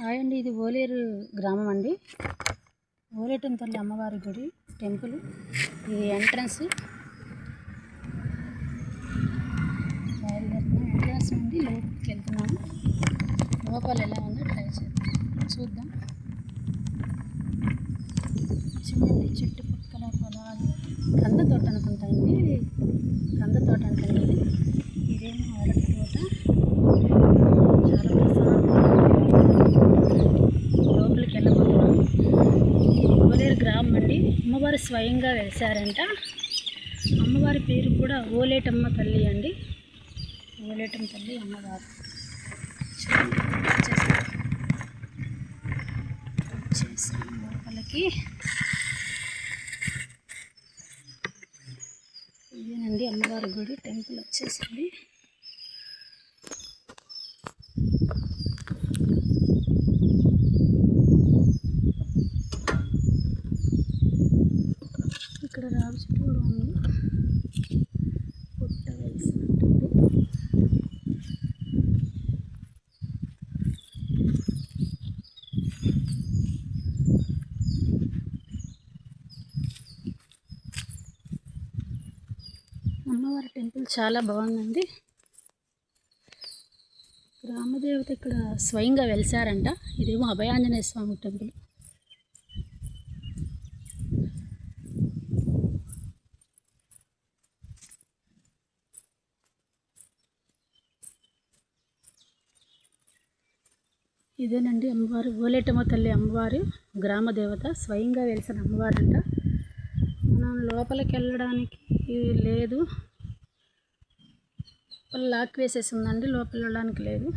Hi అండి ఇది ఓలేరు గ్రామం అండి. ఓలేటం తల్లి అమ్మవారి గుడి టెంపుల్. ఇది ఎంట్రన్స్ బయలుదేరుతున్నాం. ఎంట్రన్స్ నుండి లోపలికి వెళ్తున్నాము. లోపల ఎలా ఉందో ట్రై చేద్దాం. చూద్దాం. చూడండి చుట్టుపక్కల పొలాలు కంద తోట అనుకుంటా అండి. కంద తోట అనుకుంటుంది ఇది ఇదేమో అరటి తోట చాలా ప్రశాంతంగా లోపలికి వెళ్ళబోతున్నాం ఓలేరు గ్రామం అండి అమ్మవారు స్వయంగా వెలిసారంట అమ్మవారి పేరు కూడా ఓలేటమ్మ తల్లి అండి. ఓలేటమ్మ తల్లి అమ్మవారు. చూడండి, లోపలికి ఇదేనండి అమ్మవారి గుడి టెంపుల్ వచ్చేసింది ఇక్కడ రావి చెట్టు కూడా ఉంది పుట్ట అమ్మవారి టెంపుల్ చాలా బాగుందండి. రామదేవత ఇక్కడ స్వయంగా వెలిసారంట. ఇదేమో అభయాంజనేయ స్వామి టెంపుల్. ఇదేనండి అమ్మవారు ఓలేటమ్మ తల్లి అమ్మవారు గ్రామ దేవత స్వయంగా వెలిసిన అమ్మవారంట. మనం లోపలికి వెళ్ళడానికి లేదు. లాక్ వేసేసి ఉందండి లోపల వెళ్ళడానికి లేదు.